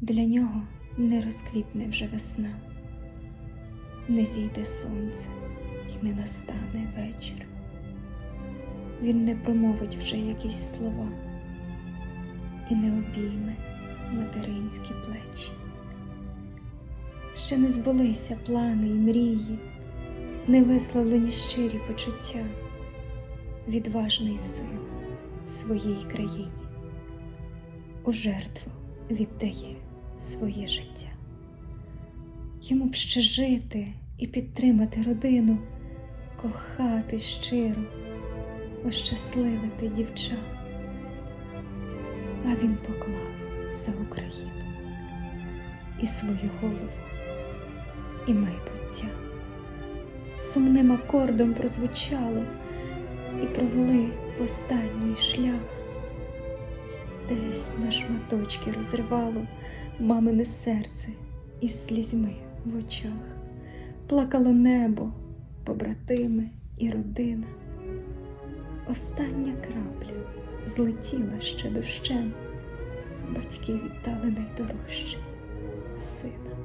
Для нього не розквітне вже весна, не зійде сонце і не настане вечір. Він не промовить вже якісь слова і не обійме материнські плечі. Ще не збулися плани й мрії, не висловлені щирі почуття, відважний син своїй країні у жертву віддає своє життя. Йому б ще жити і підтримати родину, кохати щиро, ощасливити дівча. А він поклав за Україну і свою голову, і майбуття. Сумним акордом прозвучало і провели в останній шлях. Десь на шматочки розривало мамине серце із слізьми в очах. Плакало небо, побратими і родина. Остання крапля злетіла ще дощем. Батьки віддали найдорожче сина,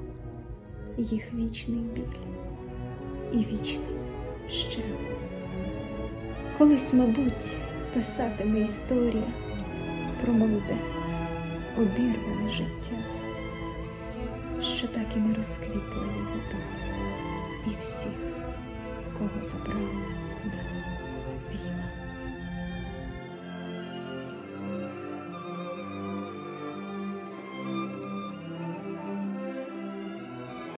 їх вічний біль і вічний щем. Колись, мабуть, писатиме історія про молоде, обірване життя, що так і не розквітла його доля і всіх, кого забрала в нас.